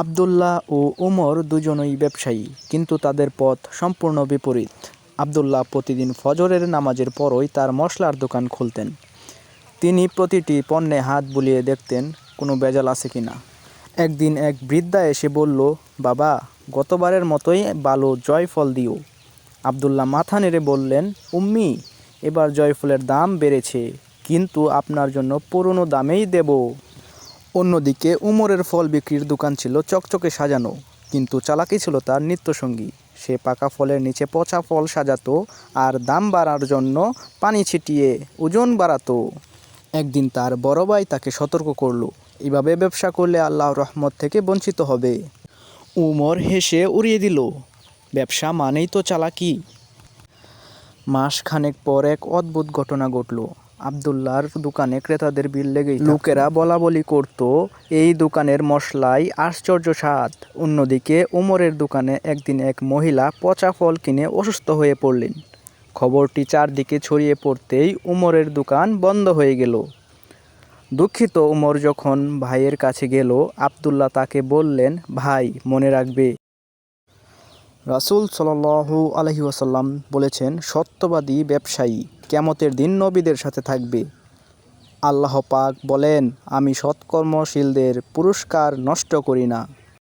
আবদুল্লাহ ও উমর দুজনই ব্যবসায়ী, কিন্তু তাদের পথ সম্পূর্ণ বিপরীত। আবদুল্লাহ প্রতিদিন ফজরের নামাজের পরই তার মশলার দোকান খুলতেন। তিনি প্রতিটি পণ্যে হাত বুলিয়ে দেখতেন, কোনো বেজাল আছে কি না। একদিন এক বৃদ্ধা এসে বলল, বাবা, গতবারের মতোই ভালো জয়ফল দিও। আবদুল্লাহ মাথা নেড়ে বললেন, উম্মি, এবার জয়ফলের দাম বেড়েছে, কিন্তু আপনার জন্য পুরনো দামেই দেব। অন্যদিকে উমরের ফল বিক্রির দোকান ছিল চকচকে সাজানো, কিন্তু চালাকি ছিল তার নিত্যসঙ্গী। সে পাকা ফলের নিচে পচা ফল সাজাতো আর দাম বাড়ার জন্য পানি ছিটিয়ে ওজন বাড়াতো। একদিন তার বড় ভাই তাকে সতর্ক করল, এভাবে ব্যবসা করলে আল্লাহর রহমত থেকে বঞ্চিত হবে। উমর হেসে উড়িয়ে দিল, ব্যবসা মানেই তো চালাকি। মাস খানেক পর এক অদ্ভুত ঘটনা ঘটল। আবদুল্লাহর দোকানে ক্রেতাদের বিল লেগেই লোকেরা বলা বলি করত, এই দোকানের মশলাই আশ্চর্য স্বাদ। অন্যদিকে উমরের দোকানে একদিন এক মহিলা পচা ফল কিনে অসুস্থ হয়ে পড়লেন। খবরটি চারদিকে ছড়িয়ে পড়তেই উমরের দোকান বন্ধ হয়ে গেল। দুঃখিত উমর যখন ভাইয়ের কাছে গেল, আবদুল্লাহ তাকে বললেন, ভাই, মনে রাখবে। রাসূল আলহি ওয়াসাল্লাম বলেছেন, সত্যবাদী ব্যবসায়ী। কেমতের দিন নবীদের সাথে থাকবে। আল্লাহ পাক বলেন আমি সৎকর্মশীলদের পুরস্কার নষ্ট করি না।